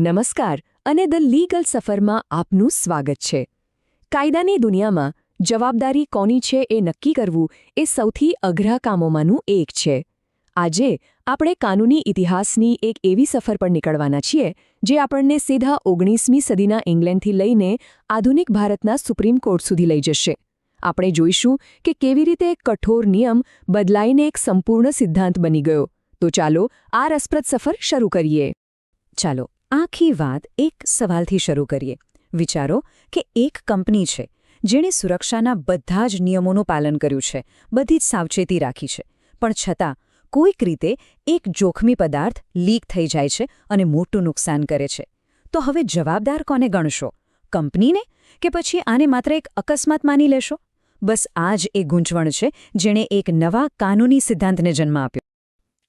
નમસ્કાર અને the legal સફરમાં આપનું સ્વાગત છે. કાયદાની દુનિયામાં જવાબદારી કોની છે એ નક્કી કરવું એ સૌથી અઘરા કામોમાંનું એક છે. આજે આપણે કાનૂની ઇતિહાસની એક એવી સફર પર નીકળવાના છીએ, જે આપણને સીધા ઓગણીસમી સદીના ઇંગ્લેન્ડથી લઈને આધુનિક ભારતના સુપ્રીમ કોર્ટ સુધી લઈ જશે. આપણે જોઈશું કે કેવી રીતે એક કઠોર નિયમ બદલાઈને એક સંપૂર્ણ સિદ્ધાંત બની ગયો. તો ચાલો આ રસપ્રદ સફર શરૂ કરીએ. ચાલો આખી વાત એક સવાલથી શરૂ કરીએ. વિચારો કે એક કંપની છે, જેણે સુરક્ષાના બધા જ નિયમોનું પાલન કર્યું છે, બધી જ સાવચેતી રાખી છે. પણ છતાં, કોઈક રીતે એક જોખમી પદાર્થ લીક થઈ જાય છે અને મોટું નુકસાન કરે છે. તો હવે જવાબદાર કોને ગણશો? કંપનીને? કે પછી આને માત્ર એક અકસ્માત માની લેશો? બસ આ જ એ ગૂંચવણ છે જેણે એક નવા કાનૂની સિદ્ધાંતને જન્મ આપ્યો.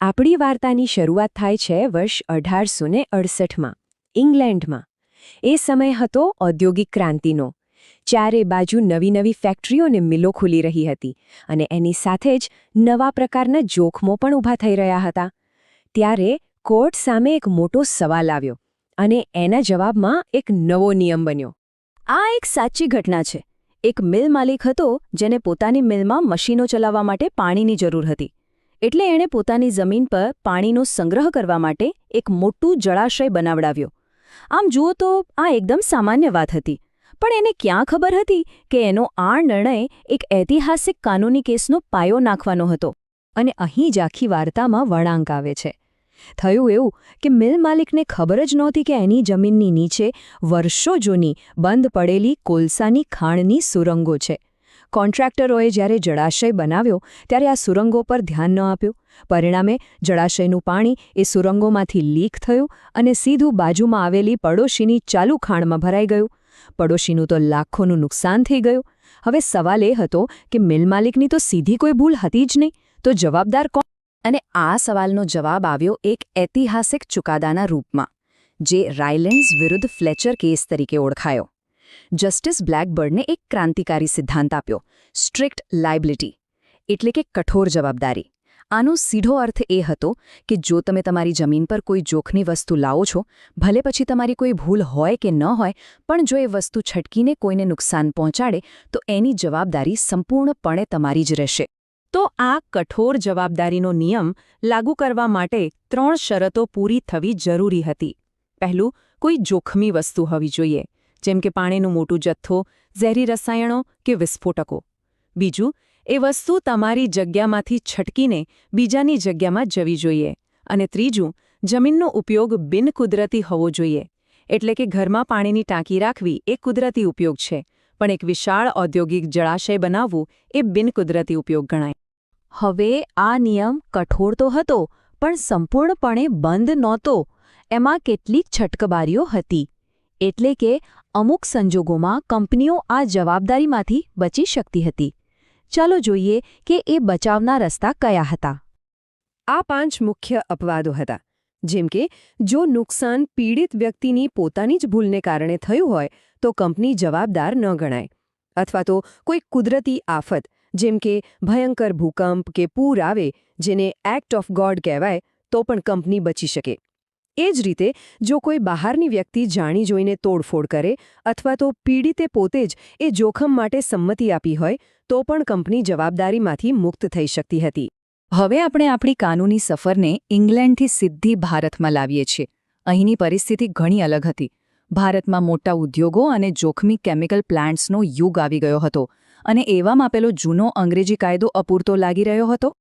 આપણી વાર્તાની શરૂઆત થાય છે વર્ષ અઢારસો ને અડસઠમાં, ઇંગ્લેન્ડમાં. એ સમય હતો ઔદ્યોગિક ક્રાંતિનો. ચારે બાજુ નવી નવી ફેક્ટરીઓ અને મિલો ખુલી રહી હતી અને એની સાથે જ નવા પ્રકારના જોખમો પણ ઊભા થઈ રહ્યા હતા. ત્યારે કોર્ટ સામે એક મોટો સવાલ આવ્યો અને એના જવાબમાં એક નવો નિયમ બન્યો. આ એક સાચી ઘટના છે. એક મિલ માલિક હતો જેને પોતાની મિલમાં મશીનો ચલાવવા માટે પાણીની જરૂર હતી. એટલે એણે પોતાની જમીન પર પાણીનો સંગ્રહ કરવા માટે એક મોટું જળાશય બનાવડાવ્યો. આમ જુઓ તો આ એકદમ સામાન્ય વાત હતી. પણ એને ક્યાં ખબર હતી કે એનો આ નિર્ણય એક ઐતિહાસિક કાનૂની કેસનો પાયો નાખવાનો હતો અને અહીં જ આખી વાર્તામાં વળાંક આવે છે. થયું એવું કે મિલ માલિકને ખબર જ નહોતી કે એની જમીનની નીચે વર્ષો જૂની બંધ પડેલી કોલસાની ખાણની સુરંગો છે. કોન્ટ્રાક્ટરોએ જ્યારે જળાશય બનાવ્યો, ત્યારે આ સુરંગો પર ધ્યાન ન આપ્યું. પરિણામે જળાશયનું પાણી એ સુરંગોમાંથી લીક થયું અને સીધું બાજુમાં આવેલી પડોશીની ચાલુ ખાણમાં ભરાઈ ગયું. પડોશીનું તો લાખોનું નુકસાન થઈ ગયું. હવે સવાલ એ હતો કે મિલ માલિકની તો સીધી કોઈ ભૂલ હતી જ નહીં. તો જવાબદાર કોણ? અને આ સવાલનો જવાબ આવ્યો એક ઐતિહાસિક ચુકાદાના રૂપમાં, જે રાયલેન્ડ્સ વિરુદ્ધ ફ્લેચર કેસ તરીકે ઓળખાયો. જસ્ટિસ બ્લેકબર્ડને એક ક્રાંતિકારી સિદ્ધાંત આપ્યો, સ્ટ્રિક્ટ લાયબિલિટી, એટલે કે કઠોર જવાબદારી. આનો સીધો અર્થ એ હતો કે જો તમે તમારી જમીન પર કોઈ જોખમી વસ્તુ લાવો છો, ભલે પછી તમારી કોઈ ભૂલ હોય કે ન હોય, પણ જો એ વસ્તુ છટકીને કોઈને નુકસાન પહોંચાડે, તો એની જવાબદારી સંપૂર્ણપણે તમારી જ રહેશે. તો આ કઠોર જવાબદારીનો નિયમ લાગુ કરવા માટે ત્રણ શરતો પૂરી થવી જરૂરી હતી. પહેલું, કોઈ જોખમી વસ્તુ હોવી જોઈએ. જેમ કે પાણીનું મોટું જથ્થો, ઝેરી રસાયણો કે વિસ્ફોટકો. બીજું, એ વસ્તુ તમારી જગ્યામાંથી છટકીને બીજાની જગ્યામાં જવી જોઈએ. અને ત્રીજું, જમીનનો ઉપયોગ બિનકુદરતી હોવો જોઈએ. એટલે કે ઘરમાં પાણીની ટાંકી રાખવી એ કુદરતી ઉપયોગ છે, પણ એક વિશાળ ઔદ્યોગિક જળાશય બનાવવું એ બિનકુદરતી ઉપયોગ ગણાય. હવે આ નિયમ કઠોર તો હતો, પણ સંપૂર્ણપણે બંધ નહોતો. એમાં કેટલીક છટકબારીઓ હતી. એટલે કે અમુક સંજોગોમાં કંપનીઓ આ જવાબદારીમાંથી બચી શકતી હતી. ચાલો જોઈએ કે એ બચાવના રસ્તા કયા હતા. આ પાંચ મુખ્ય અપવાદો હતા. જેમ કે, જો નુકસાન પીડિત વ્યક્તિની પોતાની જ ભૂલને કારણે થયું હોય, તો કંપની જવાબદાર ન ગણાય. અથવા તો કોઈ કુદરતી આફત, જેમ કે ભયંકર ભૂકંપ કે પૂર આવે, જેને એક્ટ ઓફ ગોડ કહેવાય, તો પણ કંપની બચી શકે. એ જ રીતે, જો કોઈ બહારની વ્યક્તિ જાણી જોઈને તોડફોડ કરે અથવા તો પીડિતે પોતે જ એ જોખમ માટે સંમતિ આપી હોય, તો પણ કંપની જવાબદારીમાંથી મુક્ત થઈ શકતી હતી. હવે આપણે આપણી કાનૂની સફરને ઇંગ્લેન્ડથી સીધી ભારતમાં લાવીએ છીએ. અહીંની પરિસ્થિતિ ઘણી અલગ હતી. ભારતમાં મોટા ઉદ્યોગો અને જોખમી કેમિકલ પ્લાન્ટ્સનો યુગ આવી ગયો હતો અને એવામાં પેલો જૂનો અંગ્રેજી કાયદો અપૂરતો લાગી રહ્યો હતો.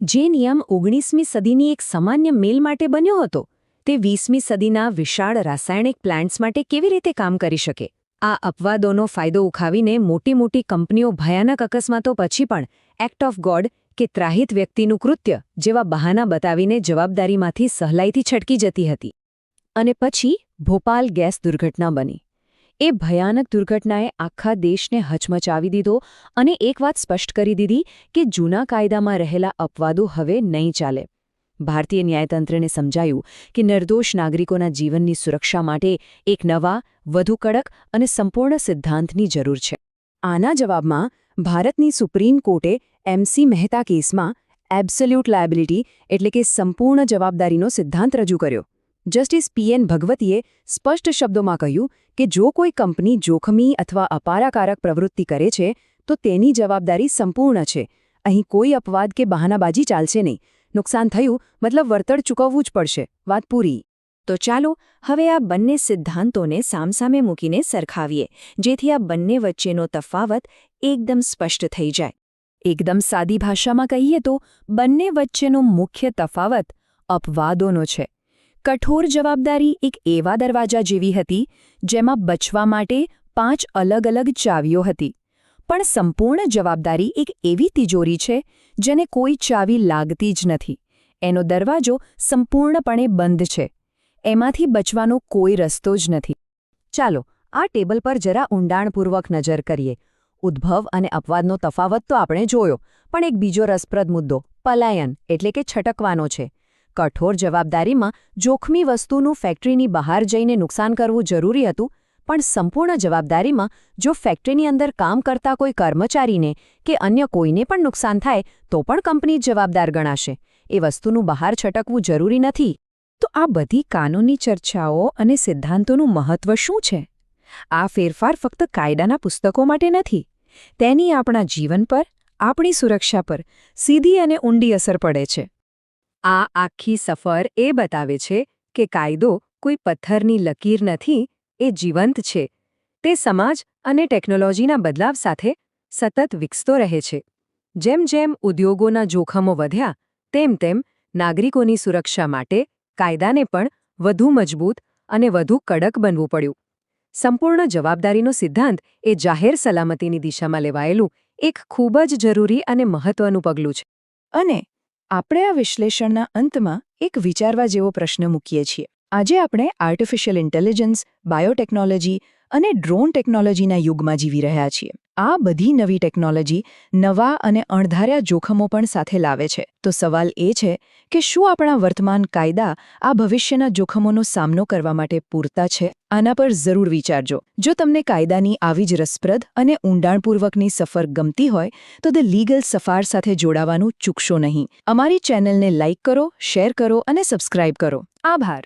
જે નિયમ ઓગણીસમી સદીની એક સામાન્ય મેલ માટે બન્યો હતો. તે વીસમી સદીના વિશાળ રાસાયણિક પ્લાન્ટ્સ માટે કેવી રીતે કામ કરી શકે? આ અપવાદોનો ફાયદો ઉખાવીને મોટી મોટી કંપનીઓ ભયાનક અકસ્માતો પછી પણ એક્ટ ઓફ ગોડ કે ત્રાહિત વ્યક્તિનું કૃત્ય જેવા બહાના બતાવીને જવાબદારીમાંથી સહેલાઈથી છટકી જતી હતી. અને પછી ભોપાલ ગેસ દુર્ઘટના બની. એ ભયાનક દુર્ઘટનાએ આખા દેશને હચમચાવી દીધો અને એક વાત સ્પષ્ટ કરી દીધી કે જૂના કાયદામાં રહેલા અપવાદો હવે નહીં ચાલે. ભારતીય ન્યાયતંત્રને સમજાયું કે નિર્દોષ નાગરિકોના જીવનની સુરક્ષા માટે એક નવા, વધુ કડક અને સંપૂર્ણ સિદ્ધાંતની જરૂર છે. આના જવાબમાં ભારતની સુપ્રીમ કોર્ટે એમસી મહેતા કેસમાં એબ્સોલ્યુટ લાયબિલિટી એટલે કે સંપૂર્ણ જવાબદારીનો સિદ્ધાંત રજૂ કર્યો. જસ્ટિસ પીએન ભગવતીએ સ્પષ્ટ શબ્દોમાં કહ્યું કે જો કોઈ કંપની જોખમી અથવા અપારાકારક પ્રવૃત્તિ કરે છે, તો તેની જવાબદારી સંપૂર્ણ છે. અહીં કોઈ અપવાદ કે બહાનાબાજી ચાલશે નહીં. નુકસાન થયું, મતલબ વળતર ચૂકવવું જ પડશે. વાત પૂરી. તો ચાલો, હવે આ બંને સિદ્ધાંતોને સામસામે મૂકીને સરખાવીએ, જેથી આ બંને વચ્ચેનો તફાવત એકદમ સ્પષ્ટ થઈ જાય. એકદમ સાદી ભાષામાં કહીએ તો, બંને વચ્ચેનો મુખ્ય તફાવત અપવાદોનો છે. કઠોર જવાબદારી એક એવા દરવાજા જેવી હતી, જેમાં બચવા માટે પાંચ અલગ અલગ ચાવીઓ હતી. પણ સંપૂર્ણ જવાબદારી એક એવી તિજોરી છે, જેને કોઈ ચાવી લાગતી જ નથી. એનો દરવાજો સંપૂર્ણપણે બંધ છે. એમાંથી બચવાનો કોઈ રસ્તો જ નથી. ચાલો, આ ટેબલ પર જરા ઊંડાણપૂર્વક નજર કરીએ. ઉદ્ભવ અને અપવાદનો તફાવત તો આપણે જોયો, પણ એક બીજો રસપ્રદ મુદ્દો, પલાયન, એટલે કે છટકવાનો છે. કઠોર જવાબદારીમાં જોખમી વસ્તુનું ફેક્ટરીની બહાર જઈને નુકસાન કરવું જરૂરી હતું પણ સંપૂર્ણ જવાબદારીમાં જો ફેક્ટરીની અંદર કામ કરતા કોઈ કર્મચારીને કે અન્ય કોઈને પણ નુકસાન થાય, તો પણ કંપની જવાબદાર ગણાશે. એ વસ્તુનું બહાર છટકવું જરૂરી નથી. તો આ બધી કાનૂની ચર્ચાઓ અને સિદ્ધાંતોનું મહત્વ શું છે? આ ફેરફાર ફક્ત કાયદાના પુસ્તકો માટે નથી. તેની આપણા જીવન પર, આપણી સુરક્ષા પર સીધી અને ઊંડી અસર પડે છે. આ આખી સફર એ બતાવે છે કે કાયદો કોઈ પથ્થરની લકીર નથી એ જીવંત છે. તે સમાજ અને ટેકનોલોજીના બદલાવ સાથે સતત વિકસતો રહે છે. જેમ જેમ ઉદ્યોગોના જોખમો વધ્યા, તેમ તેમ નાગરિકોની સુરક્ષા માટે કાયદાને પણ વધુ મજબૂત અને વધુ કડક બનવું પડ્યું. સંપૂર્ણ જવાબદારીનો સિદ્ધાંત એ જાહેર સલામતીની દિશામાં લેવાયેલું એક ખૂબ જ જરૂરી અને મહત્વનું પગલું છે. અને આપણે આ વિશ્લેષણના અંતમાં એક વિચારવા જેવો પ્રશ્ન મૂકીએ છીએ. આજે આપણે આર્ટિફિશિયલ ઇન્ટેલિજન્સ બાયોટેકનોલોજી અને ડ્રોન ટેકનોલોજીના યુગમાં જીવી રહ્યા છીએ. આ બધી નવી ટેકનોલોજી નવા અને અણધાર્યા જોખમો પણ સાથે લાવે છે. તો સવાલ એ છે કે શું આપણા વર્તમાન કાયદા આ ભવિષ્યના જોખમોનો સામનો કરવા માટે પૂરતા છે? આના પર જરૂર વિચારજો. જો તમને કાયદાની આવી જ રસપ્રદ અને ઊંડાણપૂર્વકની સફર ગમતી હોય, તો ધ લીગલ સફાર સાથે જોડાવાનું ચૂકશો નહીં. અમારી ચેનલને લાઇક કરો શેર કરો અને સબસ્ક્રાઇબ કરો. આભાર.